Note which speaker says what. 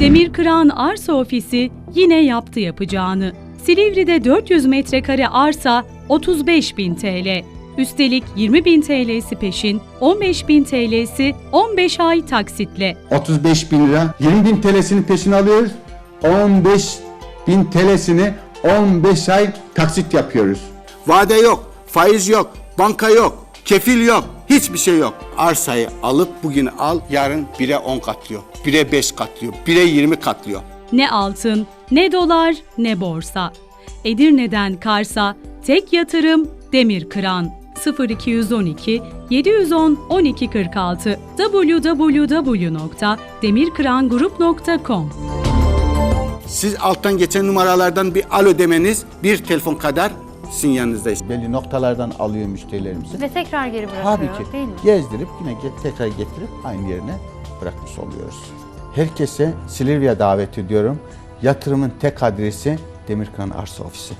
Speaker 1: Demir Kıran Arsa Ofisi yine yaptı yapacağını. Silivri'de 400 metrekare arsa 35 bin TL. Üstelik 20 bin TL'si peşin, 15 bin TL'si 15 ay taksitle.
Speaker 2: 35 bin lira, 20 bin TL'sini peşin alıyoruz. 15 bin TL'sini 15 ay taksit yapıyoruz.
Speaker 3: Vade yok, faiz yok, banka yok, kefil yok, hiçbir şey yok. Arsayı alıp bugün al, yarın 1'e 10 katlıyor, 1'e 5 katlıyor, 1'e 20 katlıyor.
Speaker 1: Ne altın, ne dolar, ne borsa. Edirne'den Kars'a tek yatırım Demir Kıran. 0212 710 1246 www.demirkırangroup.com
Speaker 3: Siz alttan geçen numaralardan bir alo demeniz bir telefon kadar sizin yanınızdayız.
Speaker 2: Belli noktalardan alıyor müşterilerimizi.
Speaker 4: Ve tekrar geri bırakıyor
Speaker 2: Tabii ki
Speaker 4: değil mi?
Speaker 2: gezdirip yine tekrar getirip aynı yerine bırakmış oluyoruz. Herkese Silivri'ye davet ediyorum. Yatırımın tek adresi Demirkan Arsa Ofisi.